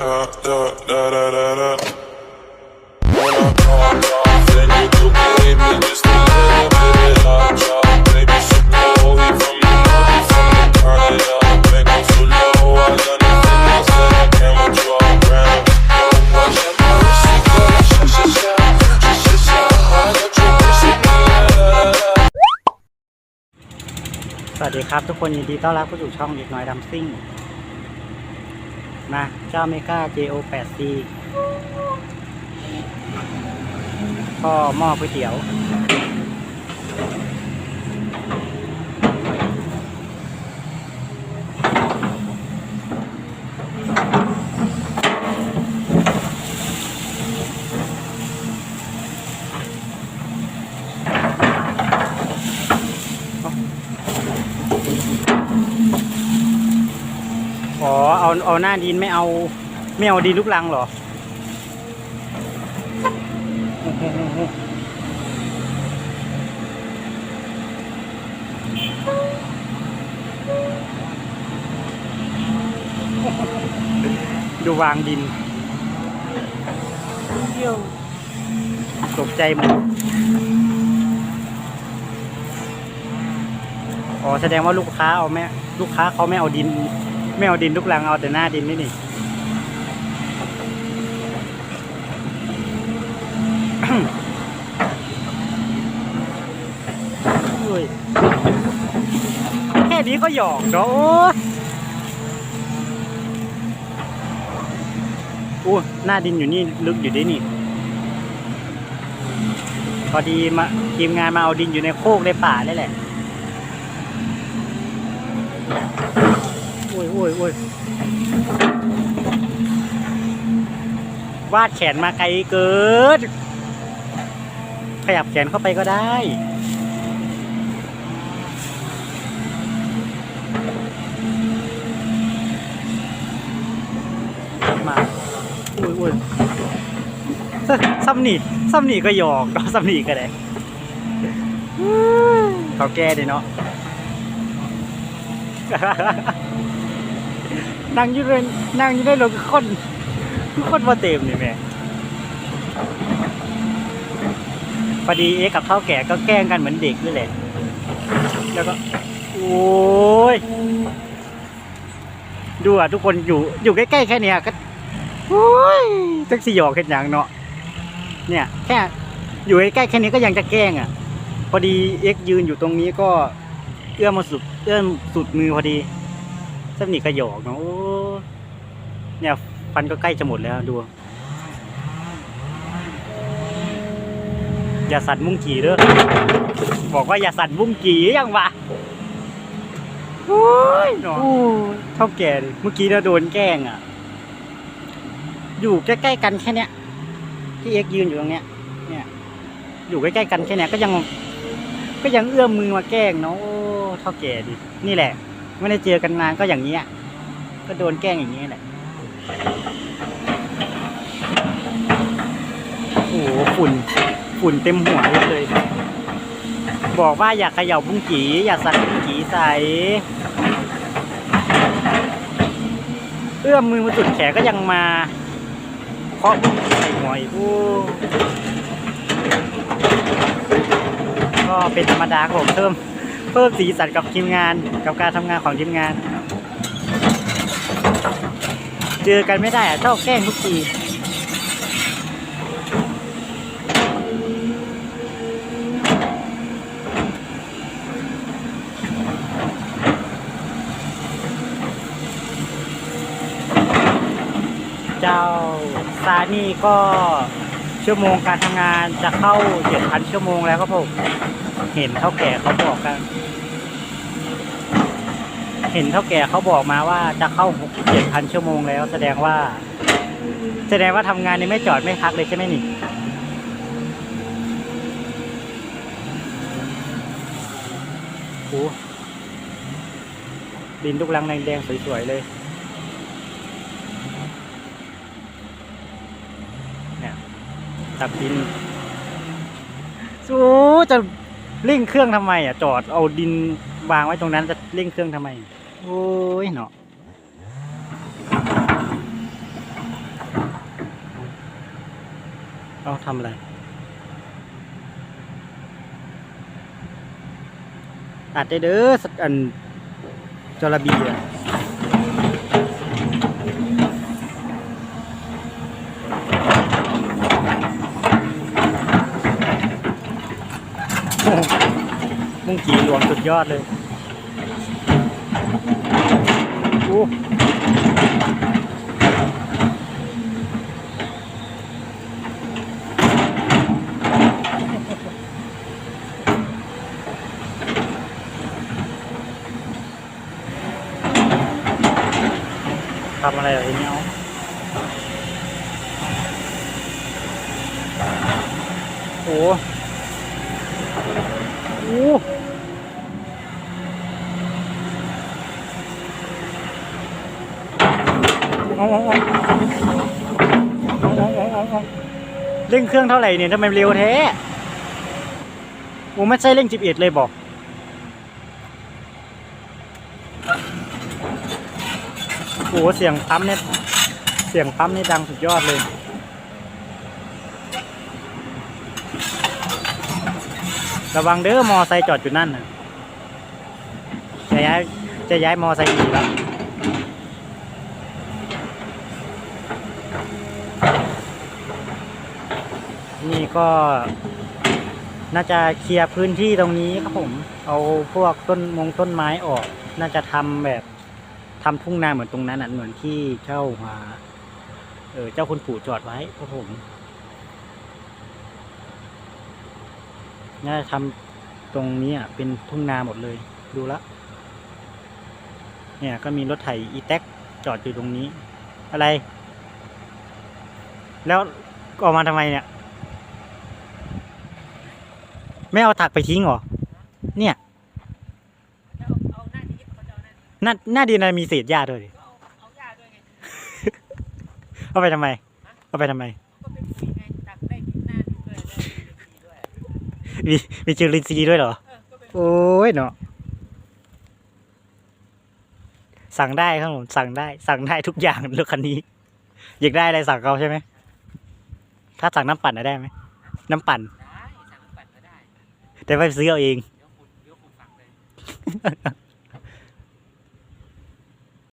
สวัสดีครับ ทุกคนยินดีต้อนรับเข้าสู่ช่องเด็กน้อยดำซิ่ง มาเจ้าเมกา JO 8 C ก็หม้อก๋วยเตี๋ยว อ๋อเอาเอาหน้าดินไม่เอาไม่เอาดินลูกลังเหรอ ดูวางดินตกใจหมดอ๋อแสดงว่าลูกค้าเอาไม่ลูกค้าเขาไม่เอาดิน ไม่เอาดินลูกลังเอาแต่หน้าดินนี่นี่โอ้ยแค่นี้ก็หยอกเนาะอู้หน้าดินอยู่นี่ลึกอยู่ด้วยนี่ พอดีมาทีมงานมาเอาดินอยู่ในโคกในป่านี่แหละ อ้ยโอ้ยโอ้ยวาดแขนมาไกลเกินขยับแขนเข้าไปก็ได้มาโอ้ยโอ้ยซซ้ำหนีซ้ำหนีก็หยอกเนาะซ้ำหนีก็ได้เขาแก้ดิเนาะ นั่งอยู่เลยนั่งอยู่ได้รถคือคนคือคนมาเต็มนี่แม่พอดีเอ๊กับเท่าแก่ก็แกล้งกันเหมือนเด็กนี่แหละ แล้วก็ โอ้ย ดูอะทุกคนอยู่อยู่ใกล้ๆแค่เนี้ยก็โอ้ยจักสิหยอกแค่อย่างเนาะ เนี่ย แค่อยู่ใกล้ๆแค่นี้ก็ยังจะแกล้งอะ พอดีเอ็กยืนอยู่ตรงนี้ก็เอื้อมมาสุดเอื้อมสุดมือพอดี สนิทกระหยอกเนาะโอ้เนี่ยฟันก็ใกล้จะหมดแล้วดู อย่าสั่นมุ้งกี่เด้อบอกว่าอย่าสั่นมุ้งกี่ยังวะโอ้ยเนาะเท่าแก่ดิเมื่อกี้เราโดนแกล้งอะ อยู่ใกล้ๆกันแค่เนี้ยที่เอ็กยืนอยู่ตรงเนี้ย เนี่ย อยู่ใกล้ๆกันแค่เนี้ยก็ยัง ก็ยังเอื้อมมือมาแกล้งเนาะโอ้เท่าแก่ดินี่แหละ ไม่ได้เจอกันนานก็อย่างนี้ก็โดนแกล้งอย่างนี้แหละโอ้โหฝุ่นฝุ่นเต็มหัวเลย บอกว่าอยากเขย่าบุ้งกีอยากสั่นบุ้งกีใส่เอื้อมมือมาสุดแขนก็ยังมาเคาะบุ้งกีใส่หัวอีกก็เป็นธรรมดาครับผมเพิ่ม เพิ่มสีสันกับทีมงานกับการทำงานของทีมงาน เจอกันไม่ได้อะชอบแกล้งทุกทีเจ้าซานี่ก็ชั่วโมงการทำงานจะเข้าเจ็ดพันชั่วโมงแล้วครับผม เห็นเท่าแก่เขาบอกกัน เห็นเท่าแก่เขาบอกมาว่าจะเข้าหกเจ็ดพันชั่วโมงแล้ว แสดงว่า แสดงว่าทำงานนี่ไม่จอดไม่พักเลยใช่ไหมนี่โอ้ดินลูกลังแดงๆสวยๆเลยเนี่ยตับดินสู้จะเร่งเครื่องทำไมอะจอดเอาดินวางไว้ตรงนั้นจะเร่งเครื่องทำไม โอ้ยเนาะเอาทำอะไรอัดได้เด้อสักอันจระเบียมุ่งจีหลวงสุดยอดเลย โอ้ทำอะไรเหรอทีนี้เอาโอ้โห เร่งเครื่องเท่าไหร่เนี่ยทำไมเร็วแท้โอ้ไม่ใช่เร่งสิบเอ็ดเลยบอกโอ้เสียงปั๊มเนี่ยเสียงปั๊มนี่ดังสุดยอดเลยระวังเด้อมอไซค์จอดอยู่นั่นนะจะย้ายจะย้ายมอไซค์อีกแล้ว นี่ก็น่าจะเคลียร์พื้นที่ตรงนี้ครับผม เอาพวกต้นมงต้นไม้ออก น่าจะทำแบบทำทุ่งนาเหมือนตรงนั้นน่ะเหมือนที่เจ้ามาเออเจ้าคุณปู่จอดไว้ครับผมน่าจะทำตรงนี้อะเป็นทุ่งนาหมดเลย ดูล้วเนี่ยก็มีรถไถอีแท็กจอดอยู่ตรงนี้ อะไร แล้วออกมาทำไมเนี่ย ไม่เอาถักไปทิ้งเหรอ เนี่ยเอาหน้านี้เขาจะเอาหน้านี้หน้าหน้าดินนะมีเศษหญ้าด้วยดิก็เอาเอาหญ้าด้วยไงเอาไปทำไม เอาไปทำไมก็เป็นปุ๋ยไงตักได้ที่หน้านี้ด้วยได้ที่ด้วยมีมีจุลินทรีย์ด้วยเหรอเออก็เป็นโอ้ยเนาะ สั่งได้ครับผมสั่งได้ สั่งได้ทุกอย่างรถคันนี้ อยากได้อะไรสั่งเขาใช่ไหม ถ้าสั่งน้ำปั่นน่ะได้ไหม น้ำปั่น ได้สั่งปั่นก็ได้ แต่ไม่ซื้อเอาเอง